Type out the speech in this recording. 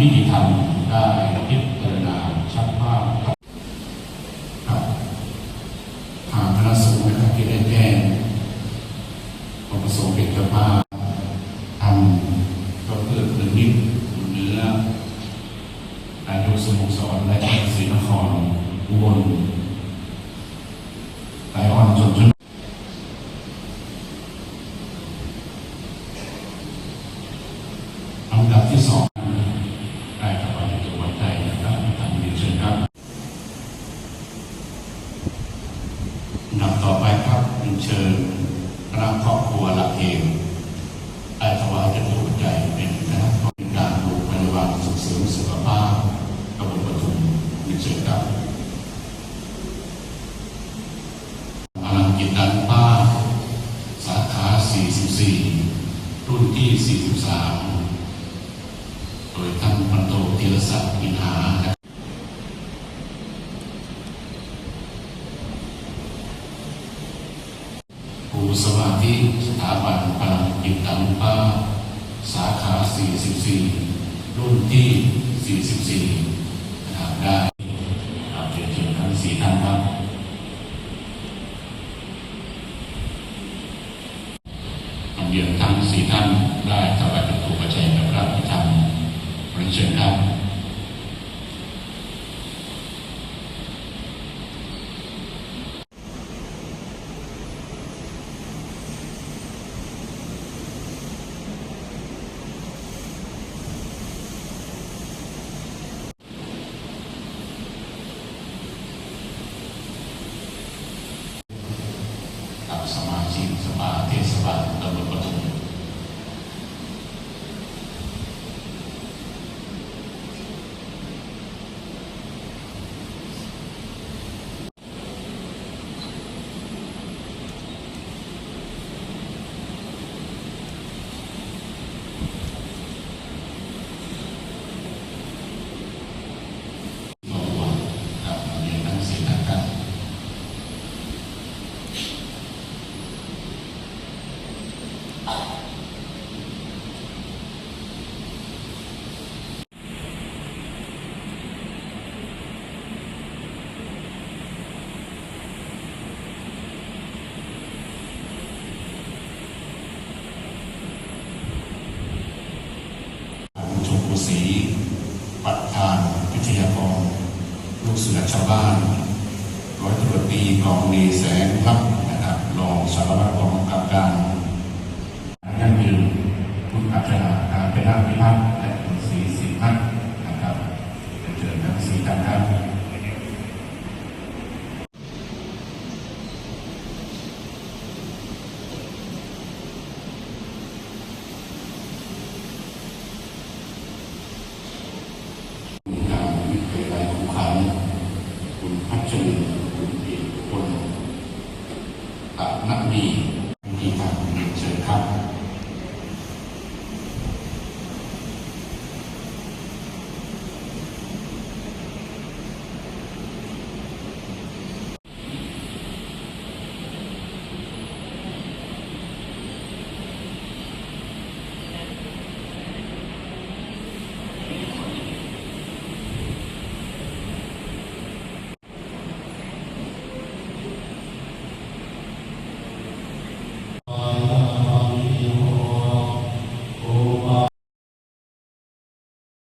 นิติธรรมได้พิจารณาชัดภาพครับทางคณะสงฆ์นะครับที่ได้แจ้งความประสงค์เป็นเจ้าภาพทำก็เพื่อหนึ่งนิดเนื้อนายกสโมสรและศรีนครอุบลไลออนชนชนลำดับที่สองได้ถวายตัววัดใจนะครับท่านมีเชิญครับลำดับต่อไปครับมี เชิญคณะครอบครัวหลักเองได้ถวายตัววัดใจเป็นคณะกรรมการโรงพยาบาลส่งเสริมสุขภาพตำบลปทุมมีเชิญครับพลังจิตดันป้าสาขา 44 รุ่นที่ 43 โดยท่านพันโทธีรศักดิ์อินหา นะครับครูสมาธิสถาบันพลังจิตตังป้าสาขา 44 รุ่นที่ 44นะครับได้ครับเรียนเชิญทั้งสี่ท่านครับนำเรียนทั้งสี่ท่านได้ถวายเป็นครูประชัยกับพระพิธรรมเรียนเชิญครับ กับสมาชิกสภาเทศบาลตำบลปทุม ตัวกับเรียนทั้งสี่ท่านครับูศรีปัตทานวิทยากรลูกเสือชาวบ้านร้อยตำรวจตรีกองดีแสงครั